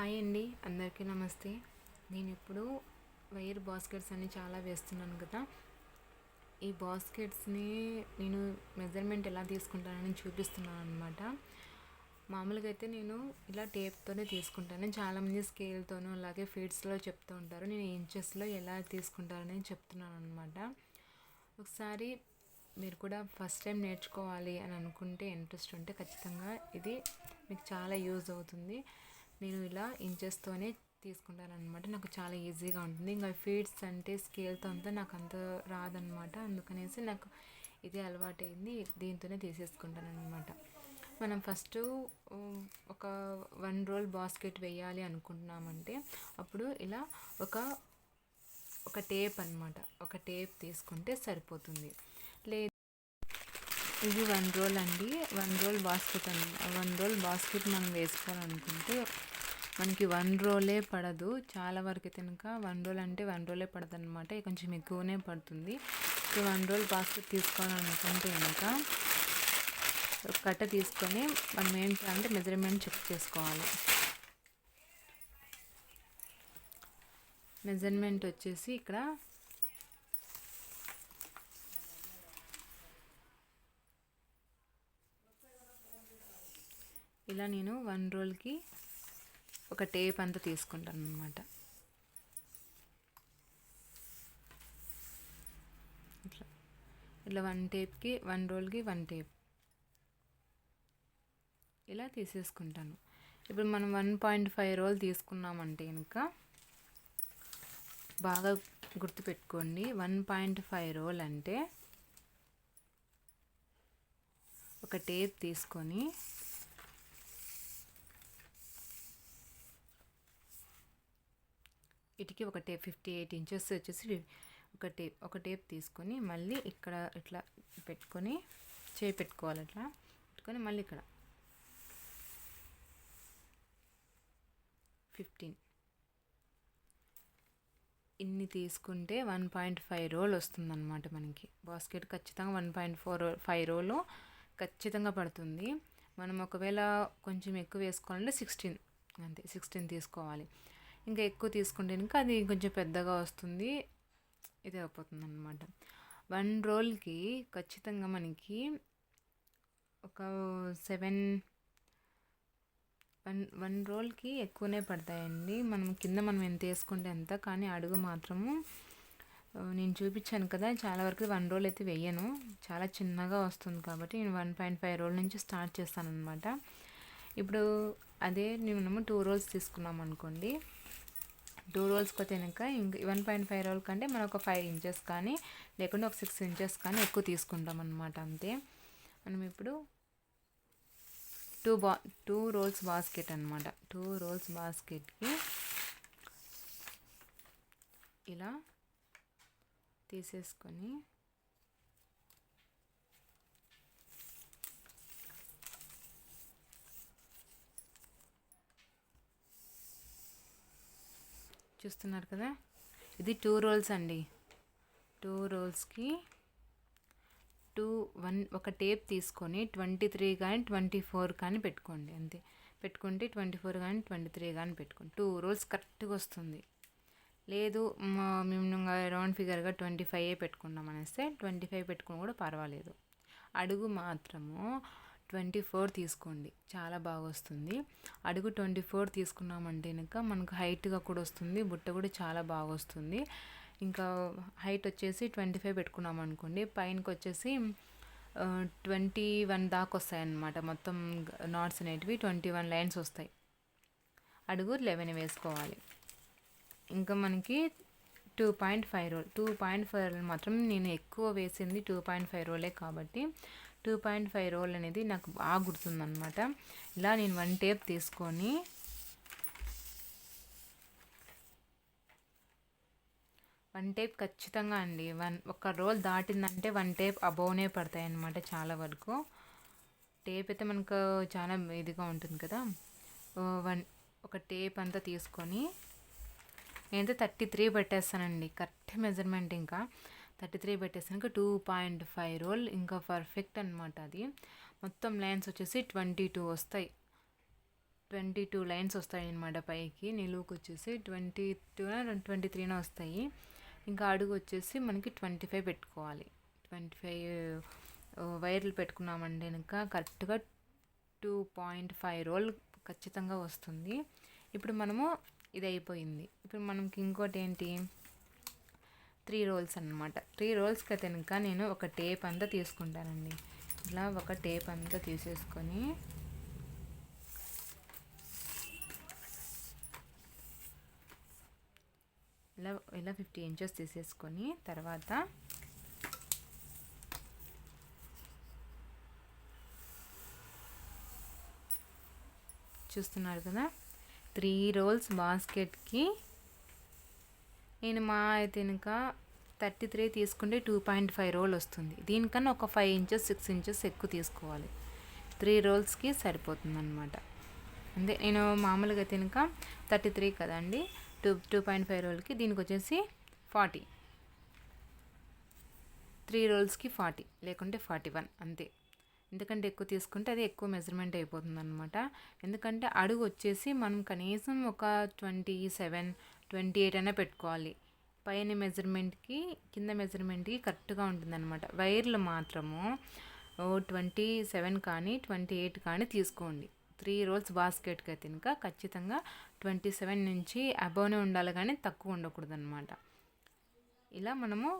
Hi అండి అందరికీ నమస్తే. నేను ఇప్పుడు వైర్ బాస్కెట్స్ అన్ని చాలా వేస్తున్నాను కదా. ఈ బాస్కెట్స్ని నేను మెజర్మెంట్ ఎలా తీసుకుంటానని చూపిస్తున్నాను అనమాట మామూలుగా అయితే నేను ఇలా టేప్తోనే తీసుకుంటాను. చాలామంది స్కేల్తోనూ అలాగే ఫీడ్స్లో చెప్తూ ఉంటారు. నేను ఇంచెస్లో ఎలా తీసుకుంటానని చెప్తున్నాను అనమాట ఒకసారి మీరు కూడా ఫస్ట్ టైం నేర్చుకోవాలి అని అనుకుంటే ఇంట్రెస్ట్ ఉంటే ఖచ్చితంగా ఇది మీకు చాలా యూజ్ అవుతుంది. నేను ఇలా ఇంచెస్తోనే తీసుకుంటాను అనమాట నాకు చాలా ఈజీగా ఉంటుంది. ఇంకా ఫీడ్స్ అంటే స్కేల్తో అంతా నాకు అంత రాదనమాట అందుకనేసి నాకు ఇది అలవాటైంది. దీంతోనే తీసేసుకుంటాను అనమాట మనం ఫస్ట్ ఒక వన్ రోల్ బాస్కెట్ వేయాలి అనుకుంటున్నామంటే అప్పుడు ఇలా ఒక ఒక టేప్ అనమాట ఒక టేప్ తీసుకుంటే సరిపోతుంది. లేదు ఇది వన్ రోల్ అండి. వన్ రోల్ బాస్కెట్ అండి వన్ రోల్ బాస్కెట్ మనం వేసుకోవాలనుకుంటే మనకి వన్ రోలే పడదు. చాలా వరకు అయితే కనుక వన్ రోల్ అంటే వన్ రోలే పడదు అనమాట కొంచెం ఎక్కువనే పడుతుంది. సో వన్ రోల్ బాస్కెట్ తీసుకోవాలనుకుంటే కనుక కట్ట తీసుకొని మనం ఏం చేయాలంటే మెజర్మెంట్ చెక్ చేసుకోవాలి. మెజర్మెంట్ వచ్చేసి ఇక్కడ ఇలా నేను వన్ రోల్కి ఒక టేప్ అంతా తీసుకుంటాను అనమాట ఇట్లా. ఇట్లా వన్ టేప్కి వన్ రోల్కి వన్ టేప్. ఇలా తీసేసుకుంటాను. ఇప్పుడు మనం వన్ పాయింట్ ఫైవ్ రోల్ తీసుకున్నామంటే ఇంకా బాగా గుర్తుపెట్టుకోండి. వన్ పాయింట్ ఫైవ్ రోల్ అంటే ఒక టేప్ తీసుకొని ఇటుకి ఒక టేప్ ఫిఫ్టీ ఎయిట్ ఇంచెస్ వచ్చేసి ఒక టేప్ ఒక టేప్ తీసుకొని మళ్ళీ ఇక్కడ ఇట్లా పెట్టుకొని చేయి పెట్టుకోవాలి అట్లా. పెట్టుకొని మళ్ళీ ఇక్కడ. ఫిఫ్టీన్. ఇన్ని తీసుకుంటే వన్ పాయింట్ ఫైవ్ రోల్ వస్తుందన్నమాట మనకి. బాస్కెట్ ఖచ్చితంగా one point four five roll ఖచ్చితంగా పడుతుంది. మనం ఒకవేళ కొంచెం ఎక్కువ వేసుకోవాలంటే సిక్స్టీన్. అంతే సిక్స్టీన్ తీసుకోవాలి. ఇంకా ఎక్కువ తీసుకుంటే ఇంకా అది కొంచెం పెద్దగా వస్తుంది. ఇది అయిపోతుంది అనమాట వన్ రోల్కి ఖచ్చితంగా మనకి ఒక సెవెన్ వన్ వన్ రోల్కి ఎక్కువనే పడతాయండి. మనం కింద మనం ఎంత వేసుకుంటే ఎంత కానీ అడుగు మాత్రము నేను చూపించాను కదా చాలా వరకు వన్ రోల్ అయితే వెయ్యను చాలా చిన్నగా వస్తుంది కాబట్టి నేను వన్ పాయింట్ ఫైవ్ రోల్ నుంచి స్టార్ట్ చేస్తాను అనమాట ఇప్పుడు అదే మనము టూ రోల్స్ తీసుకున్నాం అనుకోండి టూ రోల్స్కి వస్తే కనుక ఇంక వన్ పాయింట్ ఫైవ్ రోల్ కంటే మనం ఒక ఫైవ్ ఇంచెస్ కానీ లేకుంటే ఒక సిక్స్ ఇంచెస్ కానీ ఎక్కువ తీసుకుంటాం అనమాట అంతే. మనం ఇప్పుడు టూ బా టూ రోల్స్ బాస్కెట్ అనమాట టూ రోల్స్ బాస్కెట్కి ఇలా తీసేసుకొని చూస్తున్నారు కదా? ఇది టూ రోల్స్ అండి. టూ రోల్స్కి టూ వన్ ఒక టేప్ తీసుకొని ట్వంటీ త్రీ కానీ ట్వంటీ ఫోర్ కానీ పెట్టుకోండి అంతే. పెట్టుకుంటే ట్వంటీ ఫోర్ కానీ ట్వంటీ త్రీ కానీ పెట్టుకోండి టూ రోల్స్ కరెక్ట్గా వస్తుంది. లేదు మేము రౌండ్ ఫిగర్గా ట్వంటీ ఫైవ్ పెట్టుకున్నాం అనేస్తే ట్వంటీ ఫైవ్ పెట్టుకుని కూడా పర్వాలేదు. అడుగు మాత్రము ట్వంటీ ఫోర్ తీసుకోండి. చాలా బాగా వస్తుంది అడుగు ట్వంటీ ఫోర్ తీసుకున్నామంటే కనుక మనకు హైట్గా కూడా వస్తుంది. బుట్ట కూడా చాలా బాగా వస్తుంది ఇంకా హైట్ వచ్చేసి ట్వంటీ ఫైవ్ పెట్టుకున్నాం అనుకోండి పైనకి వచ్చేసి ట్వంటీ వన్ దాకా వస్తాయి అన్నమాట మొత్తం నాట్స్ అనేటివి ట్వంటీ వన్ లైన్స్ వస్తాయి. అడుగు లెవెన్ వేసుకోవాలి. ఇంకా మనకి two point five roll two point five roll మాత్రం నేను ఎక్కువ వేసింది టూ పాయింట్ ఫైవ్ రోలే కాబట్టి టూ పాయింట్ ఫైవ్ రోల్ అనేది నాకు బాగా గుర్తుందనమాట ఇలా నేను వన్ టేప్ తీసుకొని వన్ టేప్ ఖచ్చితంగా అండి. వన్ ఒక రోల్ దాటిందంటే వన్ టేప్ అబోవ్నే పడతాయి అన్నమాట చాలా వరకు. టేప్ అయితే మనకు చాలా ఇదిగా ఉంటుంది కదా. వన్ ఒక టేప్ అంతా తీసుకొని నేనైతే థర్టీ త్రీ పెట్టేస్తానండి. కరెక్ట్ మెజర్మెంట్ ఇంకా. థర్టీ త్రీ పెట్టేస్తాను టూ పాయింట్ ఫైవ్ రోల్ ఇంకా పర్ఫెక్ట్ అనమాట అది. మొత్తం లైన్స్ వచ్చేసి ట్వంటీ టూ వస్తాయి. ట్వంటీ టూ లైన్స్ వస్తాయి అనమాట పైకి. నిలువుకి వచ్చేసి ట్వంటీ టూ ట్వంటీ త్రీన వస్తాయి. ఇంకా అడుగు వచ్చేసి మనకి ట్వంటీ ఫైవ్ పెట్టుకోవాలి. ట్వంటీ ఫైవ్ వైర్లు పెట్టుకున్నామంటే కనుక కరెక్ట్గా టూ పాయింట్ ఫైవ్ రోల్ ఖచ్చితంగా వస్తుంది. ఇప్పుడు మనము ఇది అయిపోయింది ఇప్పుడు మనకి ఇంకోటి ఏంటి? త్రీ రోల్స్ అనమాట త్రీ రోల్స్కి అయితే కనుక నేను ఒక టేప్ అంతా తీసుకుంటానండి. ఇలా ఒక టేప్ అంతా తీసేసుకొని ఇలా ఇలా ఫిఫ్టీ ఇంచెస్ తీసేసుకొని తర్వాత చూస్తున్నారు కదా? త్రీ రోల్స్ బాస్కెట్కి నేను మా అయితే ఇంకా థర్టీ త్రీ తీసుకుంటే టూ పాయింట్ ఫైవ్ రోల్ వస్తుంది. దీనికన్నా ఒక ఫైవ్ ఇంచెస్ సిక్స్ ఇంచెస్ ఎక్కువ తీసుకోవాలి. త్రీ రోల్స్కి సరిపోతుందన్నమాట. అంటే నేను మామూలుగా అయితే ఇంకా థర్టీ త్రీ కదండి టూ టూ పాయింట్ ఫైవ్ రోల్కి దీనికి వచ్చేసి ఫార్టీ. త్రీ రోల్స్కి ఫార్టీ లేకుంటే ఫార్టీ వన్ అంతే. ఎందుకంటే ఎక్కువ తీసుకుంటే అది ఎక్కువ మెజర్మెంట్ అయిపోతుంది అనమాట ఎందుకంటే అడుగు వచ్చేసి మనం కనీసం ఒక ట్వంటీ సెవెన్ ట్వంటీ ఎయిట్ అయినా పెట్టుకోవాలి. పైన మెజర్మెంట్కి కింద మెజర్మెంట్కి కరెక్ట్గా ఉంటుందన్నమాట. వైర్లు మాత్రము ట్వంటీ సెవెన్ కానీ ట్వంటీ ఎయిట్ కానీ తీసుకోండి. త్రీ రోల్స్ బాస్కెట్కి అయితే ఇంకా ఖచ్చితంగా ట్వంటీ సెవెన్ నుంచి అబవ్నే ఉండాలి కానీ తక్కువ ఉండకూడదు అనమాట ఇలా మనము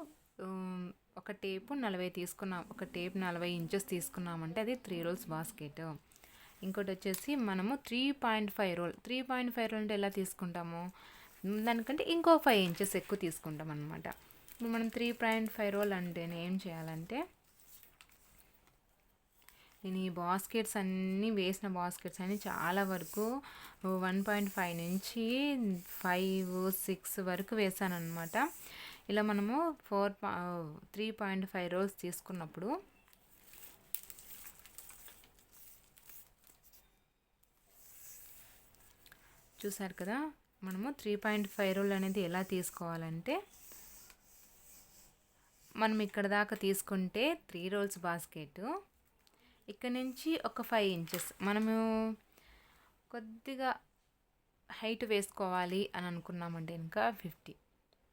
ఒక టేపు నలభై తీసుకున్నాం ఒక టేప్ నలభై ఇంచెస్ తీసుకున్నామంటే అది త్రీ రోల్స్ బాస్కెట్. ఇంకోటి వచ్చేసి మనము three point five roll three point five roll అంటే ఎలా తీసుకుంటాము? దానికంటే ఇంకో ఫైవ్ ఇంచెస్ ఎక్కువ తీసుకుంటాం అనమాట ఇప్పుడు మనం త్రీ పాయింట్ ఫైవ్ రోల్ అంటే ఏం చేయాలంటే నేను ఈ బాస్కెట్స్ అన్నీ వేసిన బాస్కెట్స్ అన్నీ చాలా వరకు వన్ పాయింట్ ఫైవ్ నుంచి ఫైవ్ సిక్స్ వరకు వేసాను అనమాట ఇలా మనము four three point five rolls తీసుకున్నప్పుడు చూసారు కదా? మనము త్రీ పాయింట్ ఫైవ్ రోల్ అనేది ఎలా తీసుకోవాలంటే మనం ఇక్కడ దాకా తీసుకుంటే త్రీ రోల్స్ బాస్కెట్ ఇక్కడ నుంచి ఒక ఫైవ్ ఇంచెస్ మనము కొద్దిగా హైట్ వేసుకోవాలి అని అనుకున్నామంటే ఇంకా ఫిఫ్టీ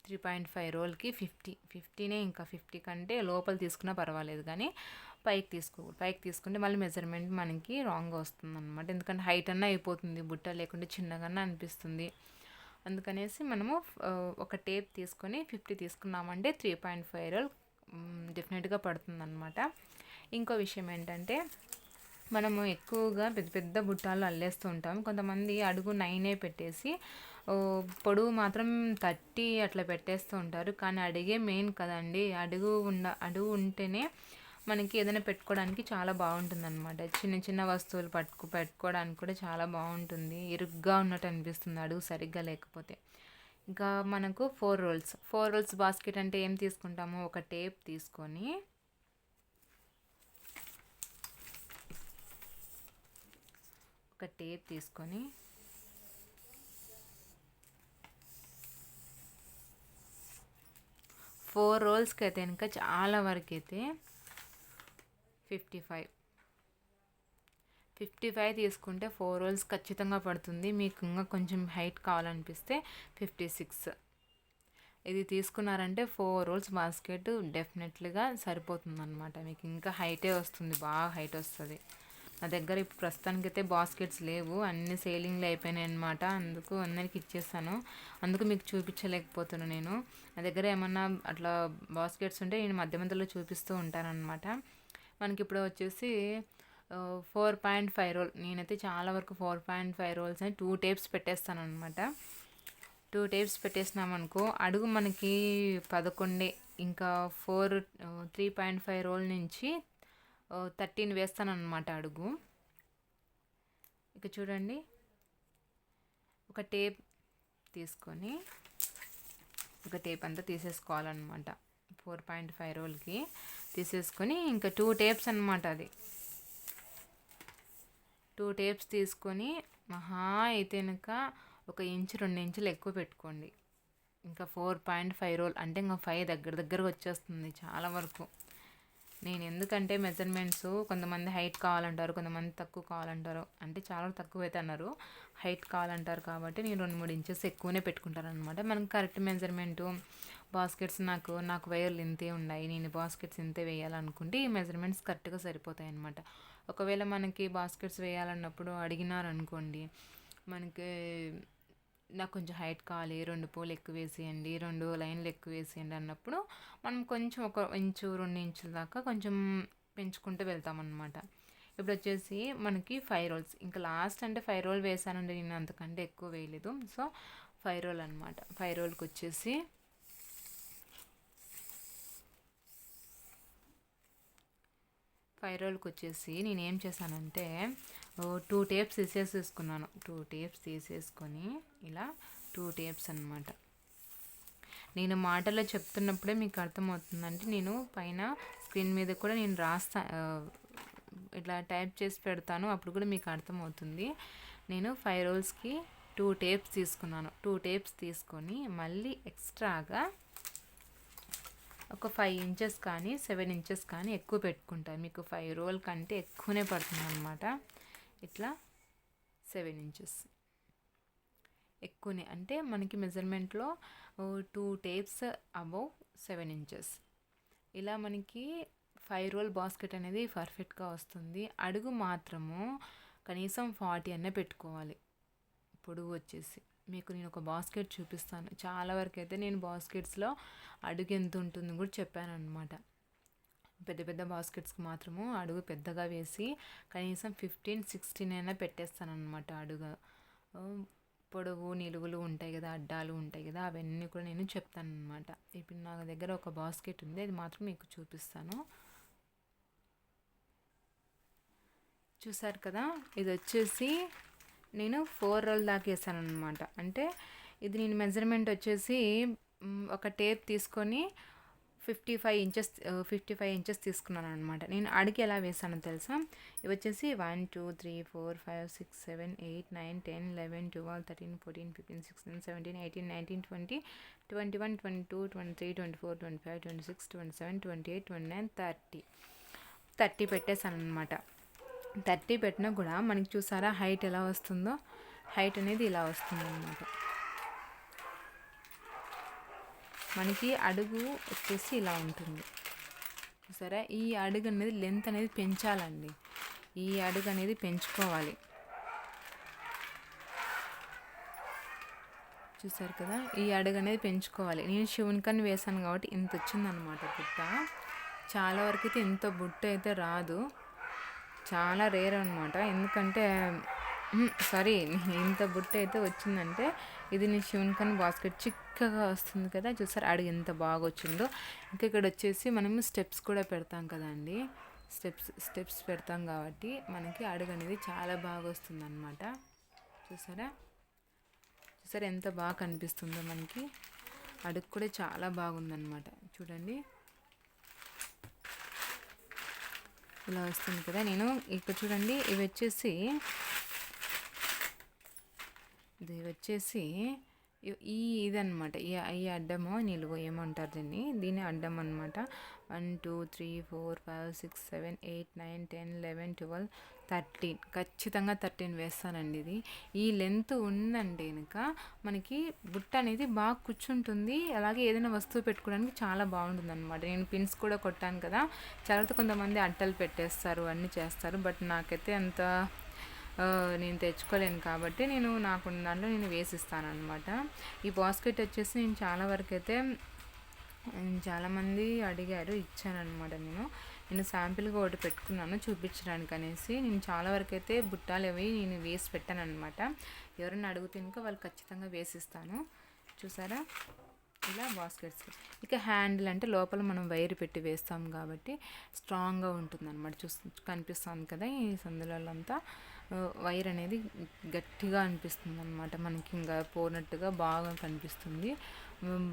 త్రీ పాయింట్ ఫైవ్ రోల్కి ఫిఫ్టీ ఫిఫ్టీనే ఇంకా ఫిఫ్టీ కంటే లోపల తీసుకున్నా పర్వాలేదు కానీ పైకి తీసుకో పైకి తీసుకుంటే మళ్ళీ మెజర్మెంట్ మనకి రాంగ్గా వస్తుంది అనమాట ఎందుకంటే హైట్ అన్నా అయిపోతుంది బుట్ట లేకుంటే చిన్నగానే అనిపిస్తుంది. అందుకనేసి మనము ఒక టేప్ తీసుకొని ఫిఫ్టీ తీసుకున్నామంటే త్రీ పాయింట్ ఫైవ్ రోల్ డెఫినెట్గా పడుతుందన్నమాట. ఇంకో విషయం ఏంటంటే మనము ఎక్కువగా పెద్ద పెద్ద బుట్టాలు అల్లేస్తూ ఉంటాం. కొంతమంది అడుగు నైనే పెట్టేసి పొడవు మాత్రం థర్టీ అట్లా పెట్టేస్తూ ఉంటారు. కానీ అడిగే మెయిన్ కదండి అడుగు ఉండ అడుగు ఉంటేనే మనకి ఏదైనా పెట్టుకోవడానికి చాలా బాగుంటుంది అనమాట చిన్న చిన్న వస్తువులు పట్టుకు పెట్టుకోవడానికి కూడా చాలా బాగుంటుంది. ఇరుగ్గా ఉన్నట్టు అనిపిస్తుంది అడుగు సరిగ్గా లేకపోతే. ఇంకా మనకు four rolls. Four rolls basket అంటే ఏం తీసుకుంటాము? ఒక టేప్ తీసుకొని ఒక టేప్ తీసుకొని ఫోర్ రోల్స్కి అయితే ఇంకా చాలా వరకు అయితే ఫిఫ్టీ ఫైవ్. ఫిఫ్టీ ఫైవ్ తీసుకుంటే ఫోర్ రోల్స్ ఖచ్చితంగా పడుతుంది. మీకు ఇంకా కొంచెం హైట్ కావాలనిపిస్తే ఫిఫ్టీ సిక్స్. ఇది తీసుకున్నారంటే ఫోర్ రోల్స్ బాస్కెట్ డెఫినెట్లీగా సరిపోతుంది అనమాట మీకు ఇంకా హైటే వస్తుంది. బాగా హైట్ వస్తుంది. నా దగ్గర ఇప్పుడు ప్రస్తుతానికైతే బాస్కెట్స్ లేవు. అన్ని సేలింగ్లు అయిపోయినాయి అనమాట అందుకు అందరికి ఇచ్చేస్తాను అందుకు మీకు చూపించలేకపోతున్నాను నేను. నా దగ్గర ఏమన్నా అట్లా బాస్కెట్స్ ఉంటే నేను మధ్య మధ్యలో చూపిస్తూ ఉంటానన్నమాట. మనకి ఇప్పుడు వచ్చేసి ఫోర్ పాయింట్ ఫైవ్ రోల్ నేనైతే చాలా వరకు ఫోర్ పాయింట్ ఫైవ్ రోల్స్ అని టూ టేప్స్ పెట్టేస్తాను అనమాట టూ టేప్స్ పెట్టేసినామనుకో అడుగు మనకి పదకొండే ఇంకా four three point five roll నుంచి థర్టీన్ వేస్తాను అనమాట అడుగు. ఇక చూడండి. ఒక టేప్ తీసుకొని ఒక టేప్ అంతా తీసేసుకోవాలన్నమాట. ఫోర్ పాయింట్ ఫైవ్ రోల్కి తీసేసుకొని ఇంకా టూ టేప్స్ అనమాట అది. టూ టేప్స్ తీసుకొని మహా అయితే కనుక ఒక ఇంచు రెండు ఇంచులు ఎక్కువ పెట్టుకోండి. ఇంకా ఫోర్ పాయింట్ ఫైవ్ రోల్ అంటే ఇంకా ఫైవ్ దగ్గర దగ్గరకు వచ్చేస్తుంది చాలా వరకు. నేను ఎందుకంటే మెజర్మెంట్స్ కొంతమంది హైట్ కావాలంటారు కొంతమంది తక్కువ కావాలంటారు. అంటే చాలా తక్కువ అయితే అన్నారు. హైట్ కావాలంటారు కాబట్టి నేను రెండు మూడు ఇంచెస్ ఎక్కువనే పెట్టుకుంటాను అనమాట మనకి కరెక్ట్ మెజర్మెంటు బాస్కెట్స్ నాకు నాకు వైర్లు ఇంతే ఉన్నాయి. నేను బాస్కెట్స్ ఇంతే వేయాలనుకుంటే ఈ మెజర్మెంట్స్ కరెక్ట్గా సరిపోతాయి అనమాట ఒకవేళ మనకి బాస్కెట్స్ వేయాలన్నప్పుడు అడిగినారనుకోండి మనకి నాకు కొంచెం హైట్ కావాలి రెండు పూలు ఎక్కువ వేసేయండి రెండు లైన్లు ఎక్కువ వేసేయండి అన్నప్పుడు మనం కొంచెం ఒక ఇంచు రెండు ఇంచుల దాకా కొంచెం పెంచుకుంటూ వెళ్తామన్నమాట. ఇప్పుడు వచ్చేసి మనకి ఫైవ్ రోల్స్ ఇంకా లాస్ట్ అంటే ఫైవ్ రోల్ వేసానండి నేను అంతకంటే ఎక్కువ వేయలేదు. సో ఫైవ్ రోల్ అనమాట ఫైవ్ రోల్కి వచ్చేసి ఫైవ్ రోల్కి వచ్చేసి నేను ఏం చేశానంటే టూ టేప్స్ తీసేసేసుకున్నాను. టూ టేప్స్ తీసేసుకొని ఇలా టూ టేప్స్ అనమాట నేను మాటలో చెప్తున్నప్పుడే మీకు అర్థమవుతుందంటే నేను పైన స్క్రీన్ మీద కూడా నేను రాస్తా ఇట్లా టైప్ చేసి పెడతాను. అప్పుడు కూడా మీకు అర్థమవుతుంది. నేను ఫైవ్ రోల్స్కి టూ టేప్స్ తీసుకున్నాను. టూ టేప్స్ తీసుకొని మళ్ళీ ఎక్స్ట్రాగా ఒక ఫైవ్ ఇంచెస్ కానీ సెవెన్ ఇంచెస్ కానీ ఎక్కువ పెట్టుకుంటాను మీకు ఫైవ్ రోల్ కంటే ఎక్కువనే పడుతుంది అనమాట ఇట్లా సెవెన్ ఇంచెస్. ఎక్కువనే అంటే మనకి మెజర్మెంట్లో two tapes above seven inches. ఇలా మనకి ఫైవ్ రోల్ బాస్కెట్ అనేది పర్ఫెక్ట్గా వస్తుంది. అడుగు మాత్రము కనీసం ఫార్టీ అన్న పెట్టుకోవాలి. పొడుగు వచ్చేసి. మీకు నేను ఒక బాస్కెట్ చూపిస్తాను. చాలా వరకు అయితే నేను బాస్కెట్స్లో అడుగు ఎంత ఉంటుందో కూడా చెప్పాను అనమాట పెద్ద పెద్ద బాస్కెట్స్కి మాత్రము అడుగు పెద్దగా వేసి కనీసం ఫిఫ్టీన్ సిక్స్టీన్ అయినా పెట్టేస్తాను అనమాట అడుగు పొడవు నిలువులు ఉంటాయి కదా అడ్డాలు ఉంటాయి కదా అవన్నీ కూడా నేను చెప్తాను అనమాట ఇప్పుడు నా దగ్గర ఒక బాస్కెట్ ఉంది అది మాత్రం మీకు చూపిస్తాను. చూసారు కదా ఇది వచ్చేసి నేను ఫోర్ రోల్ దాకా వేసాను అనమాట అంటే ఇది నేను మెజర్మెంట్ వచ్చేసి ఒక టేప్ తీసుకొని fifty five inches fifty five inches తీసుకున్నాను అనమాట నేను అడిగి ఎలా వేసానో తెలుసా? ఇవి వచ్చేసి one two three four five six seven eight nine ten eleven twelve thirteen fourteen fifteen sixteen seventeen eighteen nineteen twenty twenty one twenty two twenty three twenty four twenty five twenty six twenty seven twenty eight twenty nine thirty. Thirty పెట్టేశాను అనమాట thirty పెట్టినా కూడా మనకి చూసారా height ఎలా వస్తుందో? Height అనేది ఇలా వస్తుంది అనమాట మనకి అడుగు వచ్చేసి ఇలా ఉంటుంది. సరే ఈ అడుగు అనేది లెంత్ అనేది పెంచాలండి. ఈ అడుగు అనేది పెంచుకోవాలి. చూసారు కదా? ఈ అడుగు అనేది పెంచుకోవాలి. నేను శివునికని వేసాను కాబట్టి ఇంత వచ్చిందనమాట బుట్ట. చాలా వరకు అయితే ఇంత బుట్ట అయితే రాదు. చాలా రేర్ అనమాట ఎందుకంటే సారీ ఇంత బుట్ట అయితే వచ్చిందంటే ఇది నేను శివునికని బాస్కెట్ చిక్కగా వస్తుంది కదా. చూసారు అడుగు ఎంత బాగా వచ్చిందో. ఇంకా ఇక్కడ వచ్చేసి మనము స్టెప్స్ కూడా పెడతాం కదండి. స్టెప్స్ స్టెప్స్ పెడతాం కాబట్టి మనకి అడుగు అనేది చాలా బాగా వస్తుంది అనమాట చూసారా? చూసారా ఎంత బాగా కనిపిస్తుందో మనకి. అడుగు కూడా చాలా బాగుందన్నమాట. చూడండి. ఇలా వస్తుంది కదా. నేను ఇక్కడ చూడండి ఇవి వచ్చేసి ఇది వచ్చేసి ఈ ఇదనమాట ఈ ఈ అడ్డము నిలువు ఏమంటారు దీన్ని. దీని అడ్డం అనమాట one two three four five six seven eight nine ten eleven twelve thirteen. ఖచ్చితంగా థర్టీన్ వేస్తానండి ఇది. ఈ లెంత్ ఉందంటే కనుక మనకి బుట్ట అనేది బాగా కూర్చుంటుంది. అలాగే ఏదైనా వస్తువు పెట్టుకోవడానికి చాలా బాగుంటుంది అనమాట నేను పిన్స్ కూడా కొట్టాను కదా. చాలా కొంతమంది అట్టలు పెట్టేస్తారు అన్నీ చేస్తారు. బట్ నాకైతే అంత నేను తెచ్చుకోలేను కాబట్టి నేను నాకు దాంట్లో నేను వేసిస్తాను అనమాట ఈ బాస్కెట్ వచ్చేసి నేను చాలా వరకు అయితే చాలామంది అడిగారు ఇచ్చానమాట నేను. నేను శాంపిల్గా ఒకటి పెట్టుకున్నాను చూపించడానికి అనేసి. నేను చాలా వరకు అయితే బుట్టాలు అవి నేను వేసి పెట్టాను అనమాట ఎవరైనా అడుగుతే ఇంకా వాళ్ళు ఖచ్చితంగా వేసిస్తాను. చూసారా? ఇలా బాస్కెట్స్. ఇక హ్యాండిల్ అంటే లోపల మనం వైర్ పెట్టి వేస్తాం కాబట్టి స్ట్రాంగ్గా ఉంటుంది అనమాట చూస్తు కనిపిస్తుంది కదా ఈ సందులలో వైర్ అనేది గట్టిగా అనిపిస్తుంది అనమాట మనకి ఇంకా పోనట్టుగా బాగా కనిపిస్తుంది.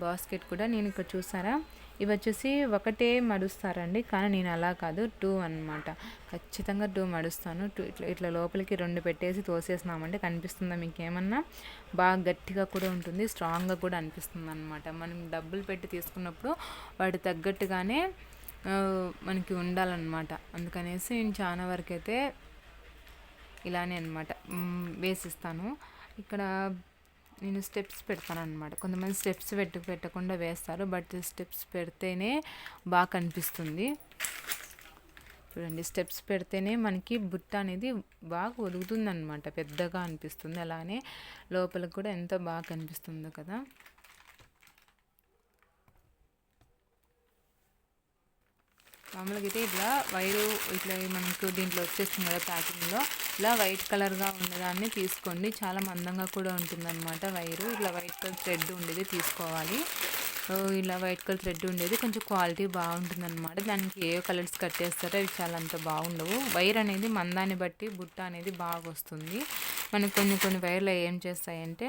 బాస్కెట్ కూడా నేను ఇక్కడ చూసారా? ఇవి వచ్చేసి ఒకటే మడుస్తారండి. కానీ నేను అలా కాదు. టూ అనమాట ఖచ్చితంగా టూ మడుస్తాను. టూ ఇట్లా ఇట్లా లోపలికి రెండు పెట్టేసి తోసేసినామంటే కనిపిస్తుందా మీకు ఏమన్నా బాగా గట్టిగా కూడా ఉంటుంది. స్ట్రాంగ్గా కూడా అనిపిస్తుంది అనమాట మనం డబ్బులు పెట్టి తీసుకున్నప్పుడు వాటి తగ్గట్టుగానే మనకి ఉండాలన్నమాట. అందుకనేసి నేను చాలా వరకు అయితే ఇలానే అనమాట వేసిస్తాను. ఇక్కడ నేను స్టెప్స్ పెడతాను అనమాట కొంతమంది స్టెప్స్ పెట్టు పెట్టకుండా వేస్తారు. బట్ స్టెప్స్ పెడితేనే బాగా కనిపిస్తుంది. చూడండి స్టెప్స్ పెడితేనే మనకి బుట్ట అనేది బాగా ఒదుగుతుంది అనమాట పెద్దగా అనిపిస్తుంది. అలానే లోపలికి కూడా ఎంత బాగా కనిపిస్తుందో కదా. మామూలుగా అయితే ఇట్లా వైరు ఇట్లా మనకు దీంట్లో వచ్చేస్తుంది కదా ప్యాకింగ్లో. ఇలా వైట్ కలర్గా ఉన్నదాన్ని తీసుకోండి. చాలా మందంగా కూడా ఉంటుందన్నమాట వైరు. ఇట్లా వైట్ కలర్ థ్రెడ్ ఉండేది తీసుకోవాలి. ఇలా వైట్ కలర్ థ్రెడ్ ఉండేది. కొంచెం క్వాలిటీ బాగుంటుంది అనమాట దానికి ఏ కలర్స్ కట్టేస్తారో అవి చాలా అంత బాగుండవు. వైర్ అనేది మందాన్ని బట్టి బుట్ట అనేది బాగా వస్తుంది. మనకు కొన్ని కొన్ని వైర్లు ఏం చేస్తాయంటే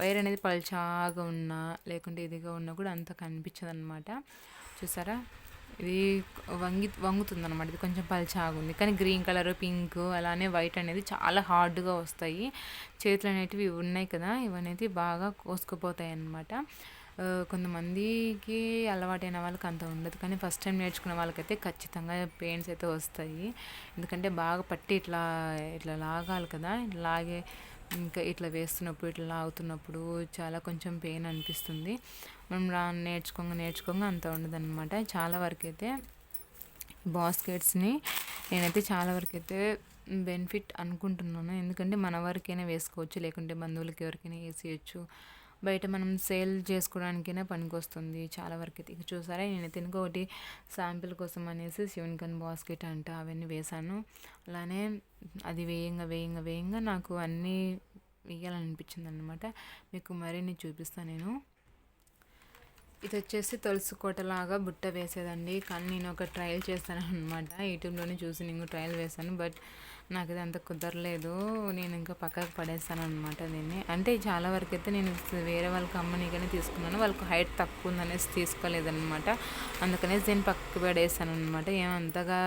వైర్ అనేది పలుచాగా ఉన్నా లేకుంటే ఇదిగా ఉన్నా కూడా అంత కనిపించదు అనమాట చూసారా? ఇది వంగి వంగుతుంది అనమాట ఇది కొంచెం పల్చాగా కానీ గ్రీన్ కలర్ పింక్ అలానే వైట్ అనేది చాలా హార్డ్గా వస్తాయి. చేతులు అనేటివి ఇవి ఉన్నాయి కదా ఇవనేది బాగా కోసుకుపోతాయి అన్నమాట కొంతమందికి అలవాటైన వాళ్ళకి అంత ఉండదు. కానీ ఫస్ట్ టైం నేర్చుకున్న వాళ్ళకైతే ఖచ్చితంగా పెయిన్స్ అయితే వస్తాయి. ఎందుకంటే బాగా పట్టి ఇట్లా ఇట్లా లాగాలి కదా. ఇట్లా లాగే ఇంకా ఇట్లా వేస్తున్నప్పుడు ఇట్లా లాగుతున్నప్పుడు చాలా కొంచెం పెయిన్ అనిపిస్తుంది. మనం రా నేర్చుకోంగా నేర్చుకోంగా అంత ఉండదన్నమాట. చాలా వరకు అయితే బాస్కెట్స్ని నేనైతే చాలా వరకు అయితే బెనిఫిట్ అనుకుంటున్నాను. ఎందుకంటే మన వరకైనా వేసుకోవచ్చు లేకుంటే బంధువులకి ఎవరికైనా వేసేయచ్చు. బయట మనం సేల్ చేసుకోవడానికైనా పనికొస్తుంది చాలా వరకు అయితే ఇక చూసారా నేనైతే ఇంకొకటి శాంపిల్ కోసం అనేసి శివన్కన్ బాస్కెట్ అంట అవన్నీ వేశాను. అలానే అది వేయంగా వేయంగా వేయంగా నాకు అన్నీ వేయాలనిపించింది అనమాట మీకు మరిన్ని చూపిస్తాను నేను. ఇది వచ్చేసి తులసి బుట్ట వేసేదండి. కానీ నేను ఒక ట్రయల్ చేస్తాను అనమాట యూట్యూబ్లోనే చూసి నేను ట్రయల్ వేశాను. బట్ నాకు ఇది అంత కుదరలేదు. నేను ఇంకా పక్కకు పడేస్తాను అనమాట దీన్ని. అంటే చాలా వరకు అయితే నేను వేరే వాళ్ళకి అమ్మనీకనే తీసుకున్నాను. వాళ్ళకి హైట్ తక్కువ ఉందనేసి తీసుకోలేదనమాట అందుకనేసి దీన్ని పక్కకు పడేస్తాను అనమాట ఏమంతగా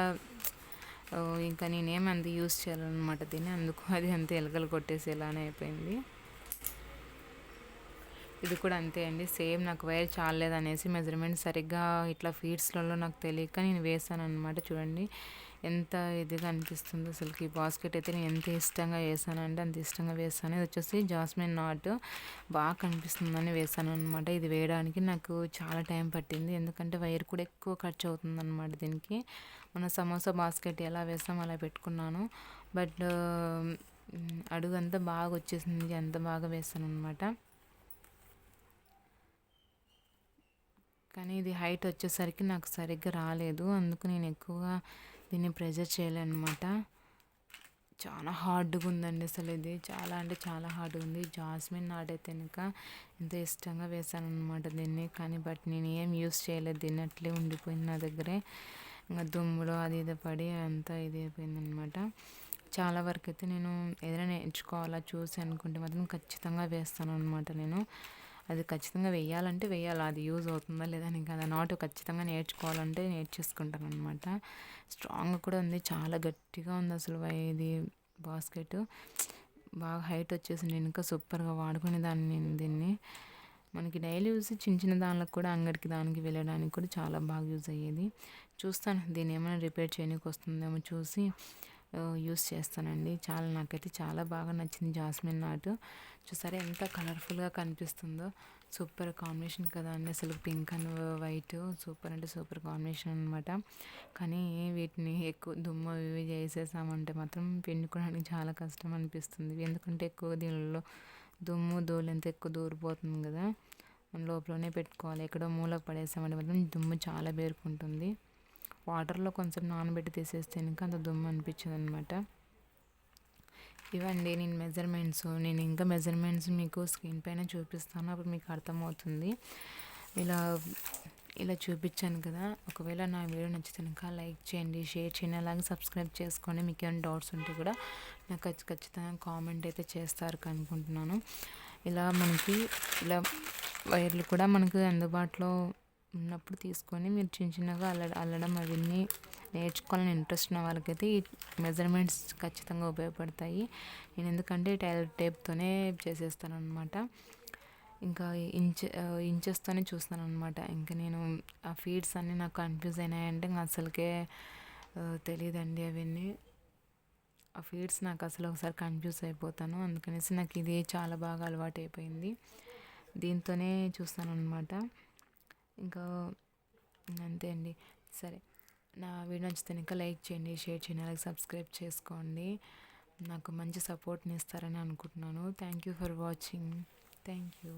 ఇంకా నేనేం అంత యూస్ చేయాలన్నమాట దీన్ని. అందుకు అది అంత ఎలకలు కొట్టేసేలానే అయిపోయింది. ఇది కూడా అంతే అండి. సేమ్ నాకు వైర్ చాలేదు అనేసి మెజర్మెంట్ సరిగ్గా ఇట్లా ఫీడ్స్లలో నాకు తెలియక నేను వేసాను అనమాట చూడండి. ఎంత ఇదిగా అనిపిస్తుందో అసలుకి ఈ బాస్కెట్ అయితే నేను ఎంత ఇష్టంగా వేసాను అంటే అంత ఇష్టంగా వేసాను. ఇది వచ్చేసి జాస్మిన్ నాట్. బాగా కనిపిస్తుందని వేసాను అనమాట ఇది వేయడానికి నాకు చాలా టైం పట్టింది. ఎందుకంటే వైర్ కూడా ఎక్కువ ఖర్చు అవుతుంది అనమాట దీనికి. మన సమోసా బాస్కెట్ ఎలా వేసాం అలా పెట్టుకున్నాను. బట్ అడుగు అంతా బాగా వచ్చేసింది. అంత బాగా వేస్తాను అనమాట కానీ ఇది హైట్ వచ్చేసరికి నాకు సరిగ్గా రాలేదు. అందుకు నేను ఎక్కువగా దీన్ని ప్రెజర్ చేయలేనమాట. చాలా హార్డ్గా ఉందండి అసలు ఇది. చాలా అంటే చాలా హార్డ్గా ఉంది. జాస్మిన్ నాట్ అయితే కనుక ఎంతో ఇష్టంగా వేసాను అనమాట దీన్ని. కానీ బట్ నేను ఏం యూస్ చేయలేదు. దీన్ని అట్లే ఉండిపోయింది నా దగ్గరే. ఇంకా దుమ్ములో అది ఇది పడి అంతా ఇది అయిపోయింది అనమాట చాలా వరకు అయితే నేను ఏదైనా నేర్చుకోవాలా చూసి అనుకుంటే మాత్రం ఖచ్చితంగా వేస్తాను అనమాట నేను. అది ఖచ్చితంగా వేయాలంటే వేయాలి. అది యూజ్ అవుతుందా లేదా అని అది నాటు ఖచ్చితంగా నేర్చుకోవాలంటే నేర్చేసుకుంటాను అనమాట స్ట్రాంగ్ కూడా ఉంది. చాలా గట్టిగా ఉంది అసలు ఇది బాస్కెట్. బాగా హైట్ వచ్చేసి నేను ఇంకా సూపర్గా వాడుకునే దాన్ని నేను దీన్ని. మనకి డైలీ యూస్ చిన్న చిన్న దానిలకు కూడా అంగడికి దానికి వెళ్ళడానికి కూడా చాలా బాగా యూజ్ అయ్యేది. చూస్తాను. దీన్ని ఏమైనా రిపేర్ చేయడానికి వస్తుందేమో చూసి. యూస్ చేస్తానండి. చాలా నాకైతే చాలా బాగా నచ్చింది జాస్మిన్ నాటు. చూసారా ఎంత కలర్ఫుల్గా కనిపిస్తుందో. సూపర్ కాంబినేషన్ కదా అండి. అసలు పింక్ అండ్ వైట్ సూపర్ అంటే సూపర్ కాంబినేషన్ అనమాట కానీ వీటిని ఎక్కువ దుమ్ము ఇవి చేసేసామంటే మాత్రం పిండుకోవడానికి చాలా కష్టం అనిపిస్తుంది. ఎందుకంటే ఎక్కువ దీనిలో దుమ్ము ధూళి ఎంత ఎక్కువ దూరిపోతుంది కదా. మనం లోపలనే పెట్టుకోవాలి. ఎక్కడో మూలకు పడేసామంటే మాత్రం దుమ్ము చాలా పేరుకుంటుంది వాటర్లో కొంచెం నానబెట్టి తీసేస్తే ఇంకా అంత దుమ్ము అనిపించదు అనమాట ఇవండి నేను మెజర్మెంట్స్ నేను ఇంకా మెజర్మెంట్స్ మీకు స్క్రీన్ పైన చూపిస్తాను అప్పుడు మీకు అర్థమవుతుంది. ఇలా ఇలా చూపించాను కదా ఒకవేళ నా వీడియో నచ్చితే కనుక లైక్ చేయండి షేర్ చేయండి అలాగే సబ్స్క్రైబ్ చేసుకోండి. మీకు ఏమైనా డౌట్స్ ఉంటే కూడా నాకు ఖచ్చి- ఖచ్చితంగా కామెంట్ అయితే చేస్తారు అనుకుంటున్నాను. ఇలా మనకి ఇలా వైర్లు కూడా మనకు అందుబాటులో ఉన్నప్పుడు తీసుకొని మీరు చిన్న చిన్నగా అల్ల అల్లడం అవన్నీ నేర్చుకోవాలని ఇంట్రెస్ట్ ఉన్న వాళ్ళకైతే ఈ మెజర్మెంట్స్ ఖచ్చితంగా ఉపయోగపడతాయి. నేను ఎందుకంటే టైలర్ టేప్తోనే చేసేస్తాను అనమాట ఇంకా ఇంచ్ ఇంచెస్తోనే చూస్తాను అనమాట ఇంకా నేను ఆ ఫీడ్స్ అన్నీ నాకు కన్ఫ్యూజ్ అయినాయంటే ఇంకా అసలుకే తెలియదండి అవన్నీ. ఆ ఫీడ్స్ నాకు అసలు ఒకసారి కన్ఫ్యూజ్ అయిపోతాను. అందుకనేసి నాకు ఇది చాలా బాగా అలవాటు అయిపోయింది దీంతోనే చూస్తాను అనమాట ఇంకా అంతే అండి. సరే. నా వీడియో నచ్చితే ఇంకా లైక్ చేయండి షేర్ చేయండి అలాగే సబ్స్క్రైబ్ చేసుకోండి. నాకు మంచి సపోర్ట్ని ఇస్తారని అనుకుంటున్నాను. Thank you for watching. Thank you